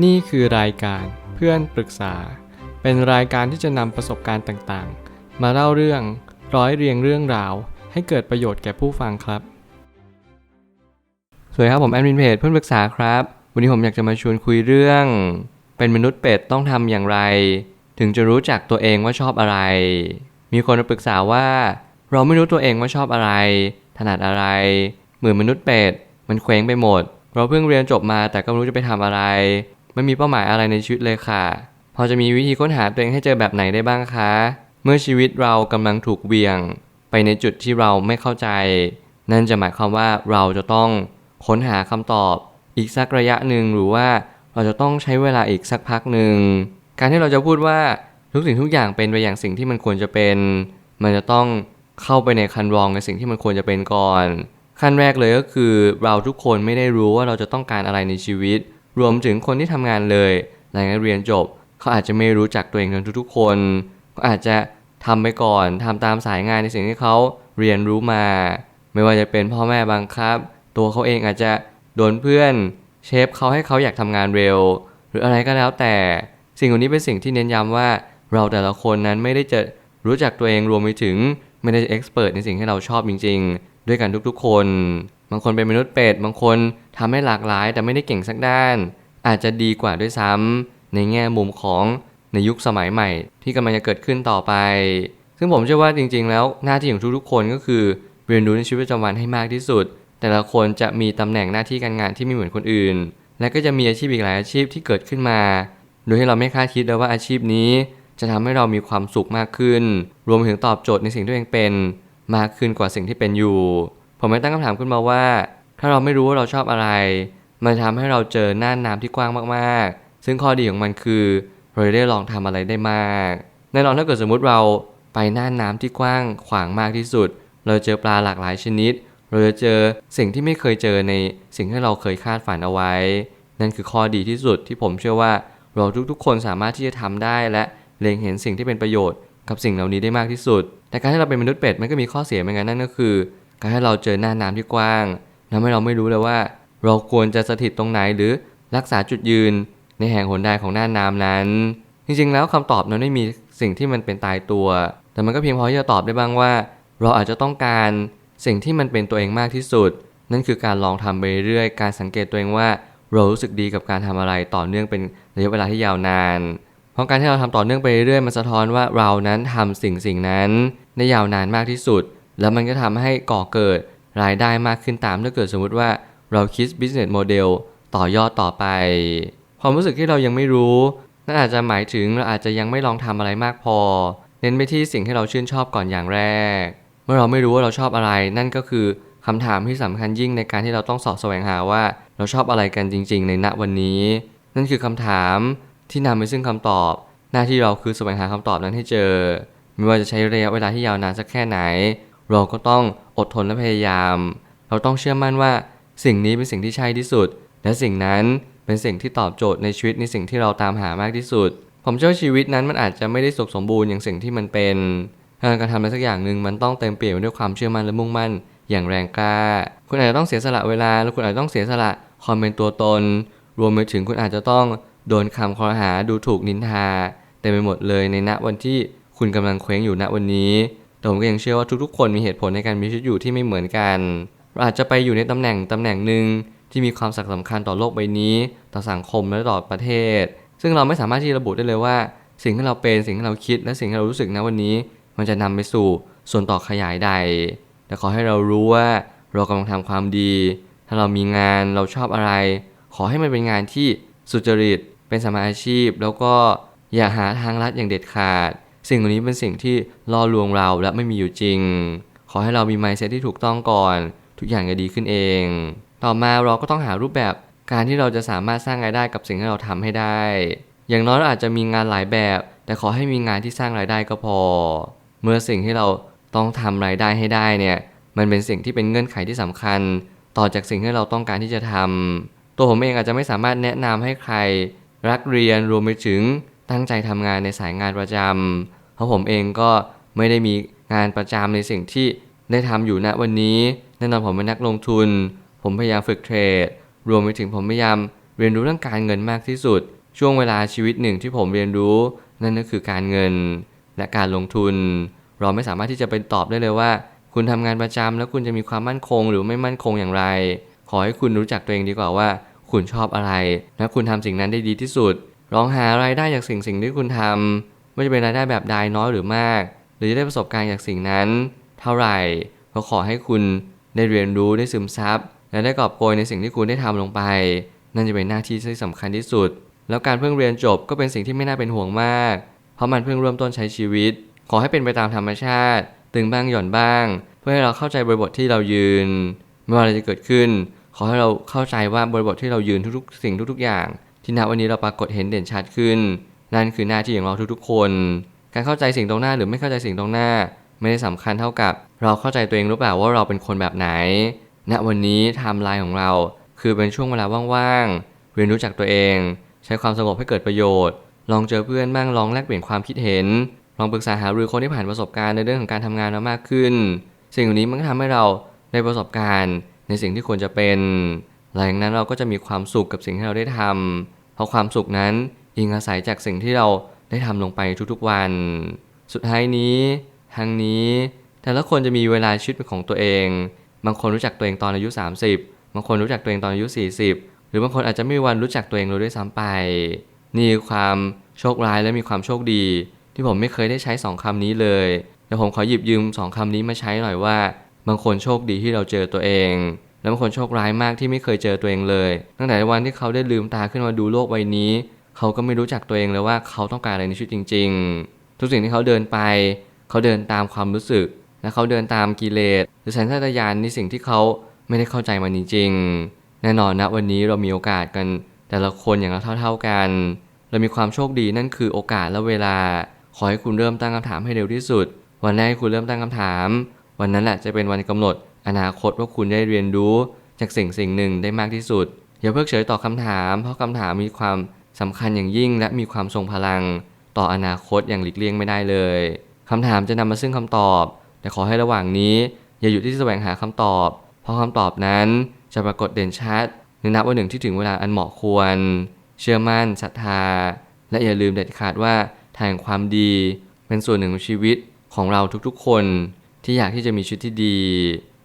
นี่คือรายการเพื่อนปรึกษา เป็นรายการที่จะนำประสบการณ์ต่างๆ มาเล่าเรื่องร้อยเรียงเรื่องราว ให้เกิดประโยชน์แก่ผู้ฟังครับ สวัสดีครับผมแอดมินเพจเพื่อนปรึกษาครับ วันนี้ผมอยากจะมาชวนคุยเรื่อง เป็นมนุษย์เป็ดต้องทำอย่างไร ถึงจะรู้จักตัวเองว่าชอบอะไร มีคนมาปรึกษาว่า เราไม่รู้ตัวเองว่าชอบอะไร ถนัดอะไร เหมือนมนุษย์เป็ดมันเคว้งไปหมด เราเพิ่งเรียนจบมาแต่ก็ไม่รู้จะไปทำอะไร ไม่มีเป้าหมายอะไรในชีวิตเลยค่ะ พอจะมีวิธีค้นหาตัวเองให้เจอแบบไหนได้บ้างคะ เมื่อชีวิตเรากำลังถูกเบี่ยง ไปในจุดที่เราไม่เข้าใจ นั่นจะหมายความว่าเราจะต้องค้นหาคำตอบ อีกสักระยะหนึ่งหรือว่าเราจะต้องใช้เวลาอีกสักพักหนึ่ง การที่เราจะพูดว่าทุกสิ่งทุกอย่างเป็นไปอย่างสิ่งที่มันควรจะเป็น มันจะต้องเข้าไปในคันรองในสิ่งที่มันควรจะเป็นก่อน ขั้นแรกเลยก็คือเราทุกคนไม่ได้รู้ว่าเราจะต้องการอะไรในชีวิต รวมถึงคนที่ทำงานเลยหลังจากเรียนจบ เขาอาจจะไม่รู้จักตัวเองกันทุกๆ คนก็อาจจะทำไปก่อนทำตามสายงานในสิ่งที่เขาเรียนรู้มา ไม่ว่าจะเป็นพ่อแม่บังคับ ตัวเขาเองอาจจะโดนเพื่อน เชฟเขาให้เขาอยากทำงานเร็ว หรืออะไรก็แล้วแต่ สิ่งเหล่านี้เป็นสิ่งที่เน้นย้ำว่าเราแต่ละคนนั้นไม่ได้จะรู้จักตัวเองรวมไปถึงไม่ได้เอ็กซ์เพรสในสิ่งที่เราชอบจริง ๆ ด้วยกันทุกๆ คน บางคนเป็นมนุษย์เป็ด บางคนทำให้หลากหลาย แต่ไม่ได้เก่งสักด้าน อาจจะดีกว่าด้วยซ้ำในแง่มุมของในยุคสมัยใหม่ ที่กำลังจะเกิดขึ้นต่อไป ซึ่งผมเชื่อว่าจริง ๆ แล้วหน้าที่ของทุกๆคนก็คือเรียนรู้ในชีวิตประจำวันให้มากที่สุด แต่ละคนจะมีตำแหน่งหน้าที่การงานที่ไม่เหมือนคนอื่น และก็จะมีอาชีพอีกหลายอาชีพที่เกิดขึ้นมา โดยที่เราไม่คาดคิดเลยว่าอาชีพนี้ จะทำให้เรามีความสุขมากขึ้น รวมถึงตอบโจทย์ในสิ่งที่ตัวเองเป็น มากขึ้นกว่าสิ่งที่เป็นอยู่ ผมไม่ตั้งคำถามขึ้นมาว่า ถ้าเราไม่รู้ว่าเราชอบอะไร มันทำให้เราเจอหน้าน้ำที่กว้างมากๆ ซึ่งข้อดีของมันคือเราได้ลองทำอะไรได้มากแน่นอนถ้าเกิดสมมุติเราไปหน้าน้ำที่กว้างขวางมากที่สุด เราเจอปลาหลากหลายชนิด เราจะเจอสิ่งที่ไม่เคยเจอในสิ่งที่เราเคยคาดฝันเอาไว้ นั่นคือข้อดีที่สุดที่ผมเชื่อว่าเราทุกๆ คนสามารถที่จะทำได้และเล็งเห็นสิ่งที่เป็นประโยชน์กับสิ่งเหล่านี้ได้มากที่สุด แต่การที่เราเป็นมนุษย์เป็ดมันก็มีข้อเสียเหมือนกันนั่นก็คือ การให้เราเจอหน้าน้ำที่กว้างทำให้เราไม่รู้เลยว่า เราควรจะสถิตตรงไหนหรือรักษาจุดยืนในแห่งหนใดของหน้าน้ำนั้น จริงๆ แล้วคำตอบนั้นไม่มีสิ่งที่มันเป็นตายตัว แต่มันก็เพียงพอที่จะตอบได้บ้างว่า เราอาจจะต้องการสิ่งที่มันเป็นตัวเองมากที่สุด นั่นคือการลองทำไปเรื่อยการสังเกตตัวเองว่า เรารู้สึกดีกับการทำอะไรต่อเนื่องเป็นระยะเวลาที่ยาวนาน เพราะการที่เราทำต่อเนื่องไปเรื่อยมันสะท้อนว่าเรานั้นทำสิ่งสิ่งนั้นได้ยาวนานมากที่สุด แล้วมันก็ทำให้ก่อเกิดรายได้มากขึ้นตามถ้าเกิดสมมุติว่าเราคิด business model ต่อยอดต่อไป ความรู้สึกที่เรายังไม่รู้นั่นอาจจะหมายถึงเราอาจจะยังไม่ลองทำอะไรมากพอ เน้นไปที่สิ่งที่เราชื่นชอบก่อนอย่างแรก เมื่อเราไม่รู้ว่าเราชอบอะไร นั่นก็คือคำถามที่สำคัญยิ่งในการที่เราต้องสอบแสวงหาว่าเราชอบอะไรกันจริง ๆ ในณวันนี้ นั่นคือคำถามที่นำไปซึ่งคำตอบ หน้าที่เราคือแสวงหาคำตอบนั้นให้เจอ ไม่ว่าจะใช้ระยะเวลาที่ยาวนานสักแค่ไหน เราก็ต้องอดทนและพยายาม เราต้องเชื่อมั่นว่า สิ่งนี้เป็นสิ่งที่ใช่ที่สุด และสิ่งนั้นเป็นสิ่งที่ตอบโจทย์ในชีวิตในสิ่งที่เราตามหามากที่สุด ผมเชื่อชีวิตนั้นมันอาจจะไม่ได้สุขสมบูรณ์อย่างสิ่งที่มันเป็นการทำอะไรสักอย่างหนึ่งมันต้องเต็มเปี่ยมด้วยความเชื่อมั่นและมุ่งมั่น อย่างแรงกล้า คุณอาจจะต้องเสียสละเวลา และคุณอาจจะต้องเสียสละความเป็นตัวตน รวมไปถึงคุณอาจจะต้องโดนคำคอรหาดูถูกนินทาเต็มไปหมดเลยในณวันที่คุณกำลังเคว้งอยู่ณวันนี้ แต่ผมก็ยังเชื่อว่าทุกๆ คนมีเหตุผลในการมีชีวิตอยู่ที่ไม่เหมือนกันเราอาจจะไปอยู่ในตำแหน่งตำแหน่งหนึ่งที่มีความสำคัญต่อโลกใบนี้ ต่อสังคมและต่อประเทศ ซึ่งเราไม่สามารถที่ระบุได้เลยว่า สิ่งที่เราเป็นสิ่งที่เราคิด และสิ่งที่เรารู้สึกณวันนี้ มันจะนำไปสู่ส่วนต่อขยายใด แต่ขอให้เรารู้ว่าเรากำลังทำความดี ถ้าเรามีงานเราชอบอะไร ขอให้มันเป็นงานที่สุจริตเป็นสมมาอาชีพ แล้วก็อย่าหาทางลัดอย่างเด็ดขาด สิ่งเหล่านี้เป็นสิ่งที่ล่อลวงเราและไม่มีอยู่จริง ขอให้เรามี mindset ที่ถูกต้องก่อน ทุกอย่างจะดีขึ้นเอง ต่อมาเราก็ต้องหารูปแบบการที่เราจะสามารถสร้างรายได้กับสิ่งที่เราทำให้ได้ อย่างน้อยเราอาจจะมีงานหลายแบบ แต่ขอให้มีงานที่สร้างรายได้ก็พอ เมื่อสิ่งที่เราต้องทำรายได้ให้ได้เนี่ย มันเป็นสิ่งที่เป็นเงื่อนไขที่สำคัญ ต่อจากสิ่งที่เราต้องการที่จะทำตัวผมเองอาจจะไม่สามารถแนะนำให้ใครรักเรียนรวมไปถึง ตั้งใจทำงานในสายงานประจำเพราะผมเองก็ไม่ได้มีงานประจำในสิ่งที่ได้ทำอยู่ณวันนี้แน่นอนผมเป็นนักลงทุน ผมพยายามฝึกเทรด รวมไปถึงผมพยายามเรียนรู้เรื่องการเงินมากที่สุด ช่วงเวลาชีวิตหนึ่งที่ผมเรียนรู้นั่นก็คือการเงินและการลงทุน เราไม่สามารถที่จะไปตอบได้เลยว่า คุณทำงานประจำแล้วคุณจะมีความมั่นคงหรือไม่มั่นคงอย่างไร ขอให้คุณรู้จักตัวเองดีกว่าว่า คุณชอบอะไร และคุณทำสิ่งนั้นได้ดีที่สุด ลองหารายได้จากสิ่งสิ่งที่คุณทำไม่ว่าจะเป็นรายได้แบบใดน้อยหรือมาก หรือจะได้ประสบการณ์จากสิ่งนั้น เท่าไหร่ก็ขอให้คุณได้เรียนรู้ได้ซึมซับและได้กอบโกยในสิ่งที่คุณได้ทำลงไป นั่นจะเป็นหน้าที่ที่สำคัญที่สุด แล้วการเพิ่งเรียนจบก็เป็นสิ่งที่ไม่น่าเป็นห่วงมาก เพราะมันเพิ่งเริ่มต้นใช้ชีวิต ขอให้เป็นไปตามธรรมชาติ ตึงบ้างหย่อนบ้าง เพื่อให้เราเข้าใจบริบทที่เรายืน ไม่ว่าอะไรจะเกิดขึ้น ขอให้เราเข้าใจว่าบริบทที่เรายืนทุกๆ สิ่งทุก ๆ อย่าง ที่ณวันนี้เราปรากฏเห็นเด่นชัดขึ้น นั่นคือหน้าที่ของเราทุกๆ คน การเข้าใจสิ่งตรงหน้าหรือไม่เข้าใจสิ่งตรงหน้า ไม่ได้สำคัญเท่ากับ เราเข้าใจตัวเองหรือเปล่าว่าเราเป็นคนแบบไหน ณวันนี้ไทม์ไลน์ของเรา คือเป็นช่วงเวลาว่างๆเรียนรู้จักตัวเอง ใช้ความสงบให้เกิดประโยชน์ ลองเจอเพื่อนบ้างลองแลกเปลี่ยนความคิดเห็น ลองปรึกษาหารือคนที่ผ่านประสบการณ์ในเรื่องของการทำงานมามากขึ้น สิ่งเหล่านี้มันก็ทำให้เราได้ประสบการณ์ในสิ่งที่ควรจะเป็น หลังจากนั้นเราก็จะมีความสุขกับสิ่งที่เราได้ทำเพราะความสุขนั้นอิงอาศัยจากสิ่งที่เราได้ทำลงไปทุกๆวัน สุดท้ายนี้ทางนี้ แต่ละคนจะมีเวลาชีวิตเป็นของตัวเอง บางคนรู้จักตัวเองตอนอายุ 30 บางคนรู้จักตัวเองตอนอายุ 40 หรือบางคนอาจจะไม่มีวันรู้จักตัวเองเลยด้วยซ้ำไป นี่คือความโชคร้ายและมีความโชคดี ที่ผมไม่เคยได้ใช้สองคำนี้เลยแต่ผมขอหยิบยืมสองคำนี้มาใช้หน่อยว่า บางคนโชคดีที่เราเจอตัวเอง และบางคนโชคร้ายมากที่ไม่เคยเจอตัวเองเลย ตั้งแต่วันที่เขาได้ลืมตาขึ้นมาดูโลกใบนี้ เขาก็ไม่รู้จักตัวเองเลยว่าเขาต้องการอะไรในชีวิตจริง ๆ ทุกสิ่งที่เขาเดินไป เขาเดินตามความรู้สึก และเขาเดินตามกิเลสหรือสัญชาตญาณในสิ่งที่เขาไม่ได้เข้าใจมันจริงๆแน่นอนนะวันนี้เรามีโอกาสกัน แต่ละคนอย่างเราเท่า ๆกัน เรามีความโชคดีนั่นคือโอกาสและเวลา ขอให้คุณเริ่มตั้งคำถามให้เร็วที่สุด วันแรกคุณเริ่มตั้งคำถาม วันนั้นแหละจะเป็นวันกำหนด อนาคตว่าคุณได้เรียนรู้จากสิ่งสิ่งหนึ่งได้มากที่สุด อย่าเพิกเฉยต่อคำถาม เพราะคำถามมีความสำคัญอย่างยิ่ง และมีความทรงพลัง ต่ออนาคตอย่างหลีกเลี่ยงไม่ได้เลยคำถามจะนำมาซึ่งคำตอบ แต่ขอให้ระหว่างนี้ อย่าหยุดที่จะแสวงหาคำตอบ เพราะคำตอบนั้นจะปรากฏเด่นชัดในนับวันหนึ่งที่ถึงเวลาอันเหมาะควร เชื่อมั่นศรัทธา และอย่าลืมเด็ดขาดว่าทางแห่งความดีเป็นส่วนหนึ่งของชีวิตของเราทุกๆคนที่อยากที่จะมีชีวิตที่ดี